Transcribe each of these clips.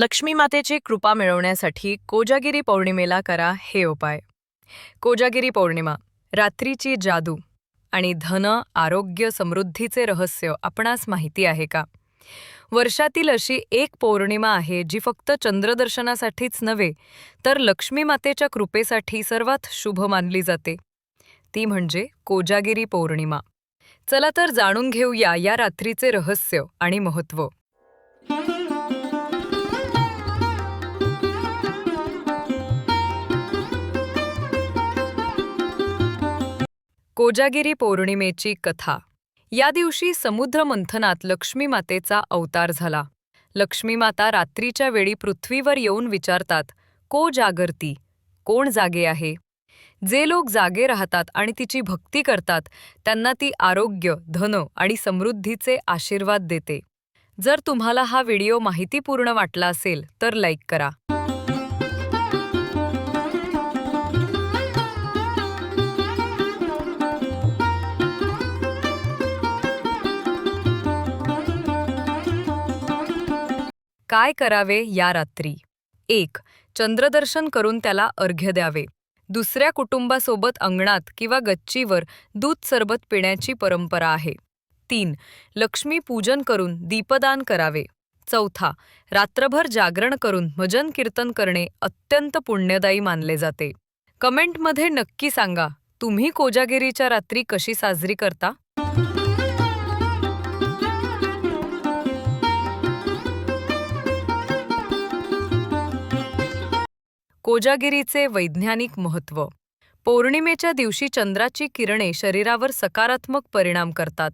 लक्ष्मी मातेची कृपा मिळवण्यासाठी कोजागिरी पौर्णिमेला करा हे उपाय. कोजागिरी पौर्णिमा रात्रीची जादू आणि धन आरोग्य समृद्धीचे रहस्य आपणास माहिती आहे का? वर्षातील अशी एक पौर्णिमा आहे जी फक्त चंद्रदर्शनासाठीच नव्हे तर लक्ष्मी मातेच्या कृपेसाठी सर्वात शुभ मानली जाते. ती म्हणजे कोजागिरी पौर्णिमा. चला तर जाणून घेऊया या रात्रीचे रहस्य आणि महत्त्व कोजागिरी पौर्णिमेची कथा. या दिवशी समुद्रमंथनात लक्ष्मीमातेचा अवतार झाला. लक्ष्मीमाता रात्रीच्या वेळी पृथ्वीवर येऊन विचारतात को जागरती? कोण जागे आहे? जे लोक जागे राहतात आणि तिची भक्ती करतात त्यांना ती आरोग्य धन आणि समृद्धीचे आशीर्वाद देते. जर तुम्हाला हा व्हिडिओ माहितीपूर्ण वाटला असेल तर लाईक करा. काय करावे या रात्री? एक चंद्रदर्शन करून त्याला अर्घ्य द्यावे. दुसऱ्या कुटुंबासोबत अंगणात किंवा गच्चीवर दूध सरबत पिण्याची परंपरा आहे. तीन लक्ष्मी पूजन करून दीपदान करावे. चौथा रात्रभर जागरण करून भजन कीर्तन करणे अत्यंत पुण्यदायी मानले जाते. कमेंटमध्ये नक्की सांगा तुम्ही कोजागिरीच्या रात्री कशी साजरी करता? कोजागिरीचे वैज्ञानिक महत्त्व पौर्णिमेच्या दिवशी चंद्राची किरणे शरीरावर सकारात्मक परिणाम करतात.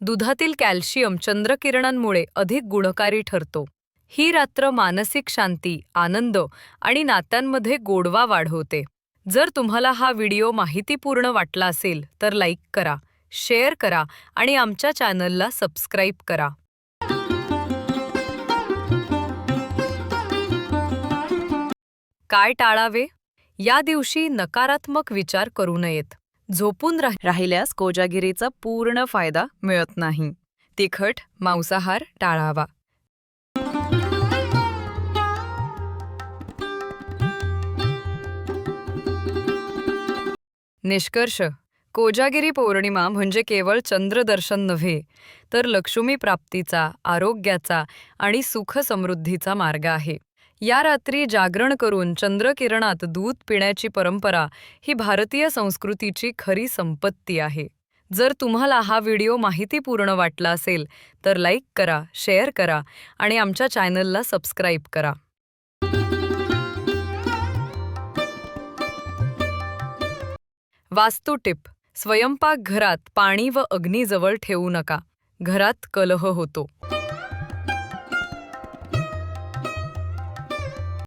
दुधातील कॅल्शियम चंद्रकिरणांमुळे अधिक गुणकारी ठरतो. ही रात्र मानसिक शांती आनंद आणि नात्यांमध्ये गोडवा वाढवते जर तुम्हाला हा व्हिडिओ माहितीपूर्ण वाटला असेल तर लाईक करा शेअर करा आणि आमच्या चॅनलला सबस्क्राईब करा. काय टाळावे? या दिवशी नकारात्मक विचार करू नयेत. झोपून राह राहिल्यास कोजागिरीचा पूर्ण फायदा मिळत नाही. तिखट मांसाहार टाळावा. निष्कर्ष. कोजागिरी पौर्णिमा म्हणजे केवळ चंद्रदर्शन नव्हे तर लक्ष्मी प्राप्तीचा आरोग्याचा आणि सुख समृद्धीचा मार्ग आहे. या रात्री जागरण करून चंद्रकिरणात दूध पिण्याची परंपरा ही भारतीय संस्कृतीची खरी संपत्ती आहे. जर तुम्हाला हा व्हिडिओ माहितीपूर्ण वाटला असेल तर लाईक करा शेअर करा आणि आमच्या चॅनलला सबस्क्राईब करा. वास्तू टिप स्वयंपाकघरात पाणी व अग्नीजवळ ठेवू नका. घरात कलह होतो.